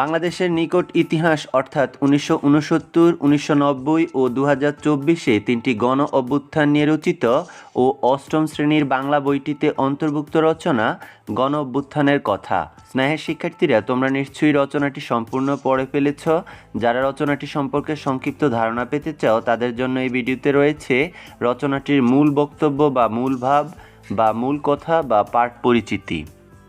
বাংলাদেশের নিকট ইতিহাস, অর্থাৎ উনিশশো উনসত্তর, উনিশশো নব্বই ও দু হাজার চব্বিশে তিনটি গণ অভ্যুত্থান নিয়ে রচিত ও অষ্টম শ্রেণির বাংলা বইটিতে অন্তর্ভুক্ত রচনা, গণ অভ্যুত্থানের কথা। স্নেহের শিক্ষার্থীরা, তোমরা নিশ্চয়ই রচনাটি সম্পূর্ণ পড়ে ফেলেছ। যারা রচনাটি সম্পর্কে সংক্ষিপ্ত ধারণা পেতে চাও, তাদের জন্য এই ভিডিওতে রয়েছে রচনাটির মূল বক্তব্য বা মূল ভাব বা মূল কথা বা পাঠ পরিচিতি।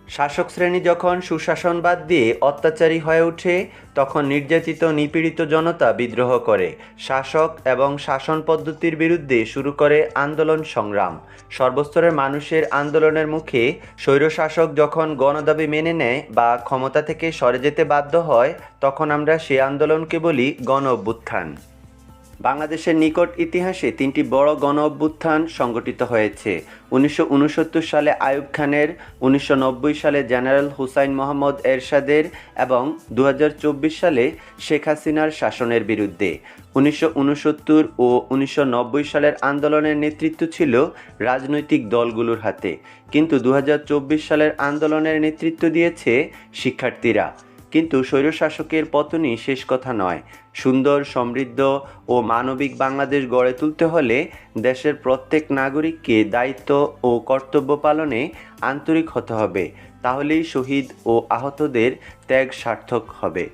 শাসক শ্রেণি যখন সুশাসন বাদ দিয়ে অত্যাচারী হয়ে ওঠে, তখন নির্যাতিত, নিপীড়িত জনতা বিদ্রোহ করে। শাসক এবং শাসন পদ্ধতির বিরুদ্ধে শুরু করে আন্দোলন সংগ্রাম। সর্বস্তরের মানুষের আন্দোলনের মুখে স্বৈরশাসক যখন গণদাবি মেনে নেয় বা ক্ষমতা থেকে সরে যেতে বাধ্য হয়, তখন আমরা সে আন্দোলনকে বলি গণ অভ্যুত্থান বাংলাদেশের নিকট ইতিহাসে তিনটি বড় গণ অভ্যুত্থান সংগঠিত হয়েছে। উনিশশো উনসত্তর সালে আয়ুব খানের, উনিশশো নব্বই সালে জেনারেল হুসাইন মোহাম্মদ এরশাদের এবং দু হাজার চব্বিশ সালে শেখ হাসিনার শাসনের বিরুদ্ধে। উনিশশো উনসত্তর ও উনিশশো নব্বই সালের আন্দোলনের নেতৃত্ব ছিল রাজনৈতিক দলগুলোর হাতে। কিন্তু দু হাজার চব্বিশ সালের আন্দোলনের নেতৃত্ব দিয়েছে শিক্ষার্থীরা। কিন্তু স্বৈরশাসকের পতনই শেষ কথা নয়। সুন্দর, সমৃদ্ধ ও মানবিক বাংলাদেশ গড়ে তুলতে হলে দেশের প্রত্যেক নাগরিককে দায়িত্ব ও কর্তব্য পালনে আন্তরিক হতে হবে। তাহলেই শহীদ ও আহতদের ত্যাগ সার্থক হবে।